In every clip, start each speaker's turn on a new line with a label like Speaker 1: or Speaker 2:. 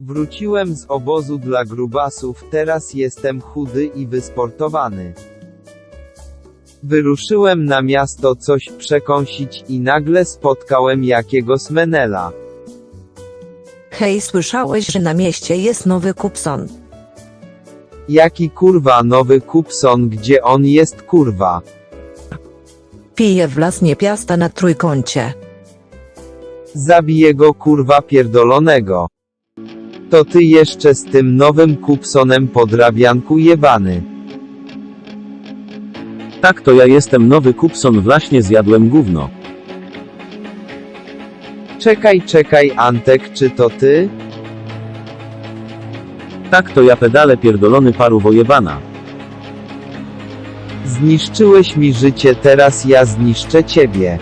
Speaker 1: Wróciłem z obozu dla grubasów, teraz jestem chudy i wysportowany. Wyruszyłem na miasto coś przekąsić i nagle spotkałem jakiegoś menela.
Speaker 2: Hej, słyszałeś, że na mieście jest nowy Kupson?
Speaker 1: Jaki kurwa nowy Kupson, gdzie on jest kurwa?
Speaker 2: Pije w las niepiasta na trójkącie.
Speaker 1: Zabiję go kurwa pierdolonego. To ty jeszcze z tym nowym Kupsonem podrabianku jebany.
Speaker 3: Tak to ja jestem nowy Kupson właśnie zjadłem gówno.
Speaker 1: Czekaj, czekaj Antek, czy to ty?
Speaker 3: Tak to ja pedale pierdolony paru wojebana.
Speaker 1: Zniszczyłeś mi życie, teraz ja zniszczę ciebie.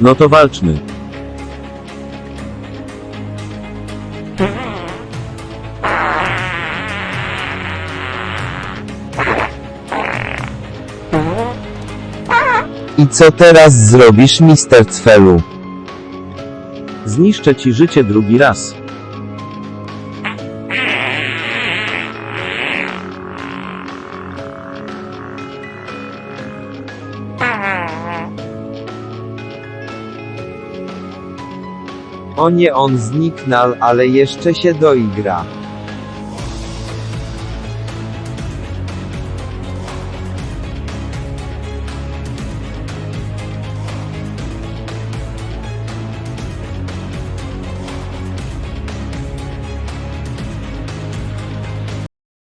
Speaker 3: No to walczmy.
Speaker 1: I co teraz zrobisz, Mister Cfelu?
Speaker 3: Zniszczę ci życie drugi raz.
Speaker 1: O nie, on zniknął, ale jeszcze się doigra.